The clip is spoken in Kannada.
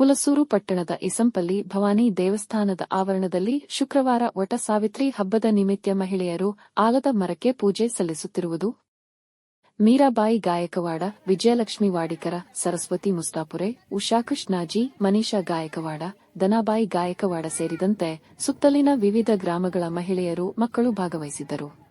ಹುಲಸೂರು ಪಟ್ಟಣದ ಇಸಂಪಲ್ಲಿ ಭವಾನಿ ದೇವಸ್ಥಾನದ ಆವರಣದಲ್ಲಿ ಶುಕ್ರವಾರ ವಟ ಸಾವಿತ್ರಿ ಹಬ್ಬದ ನಿಮಿತ್ತ ಮಹಿಳೆಯರು ಆಲದ ಮರಕ್ಕೆ ಪೂಜೆ ಸಲ್ಲಿಸುತ್ತಿರುವುದು. ಮೀರಾಬಾಯಿ ಗಾಯಕವಾಡ, ವಿಜಯಲಕ್ಷ್ಮಿ ವಾಡಿಕರ, ಸರಸ್ವತಿ ಮುಸ್ತಾಪುರೆ, ಉಷಾ ಕೃಷ್ಣಾಜಿ, ಮನೀಷಾ ಗಾಯಕವಾಡ, ದನಾಬಾಯಿ ಗಾಯಕವಾಡ ಸೇರಿದಂತೆ ಸುತ್ತಲಿನ ವಿವಿಧ ಗ್ರಾಮಗಳ ಮಹಿಳೆಯರು ಮಕ್ಕಳು ಭಾಗವಹಿಸಿದ್ದರು.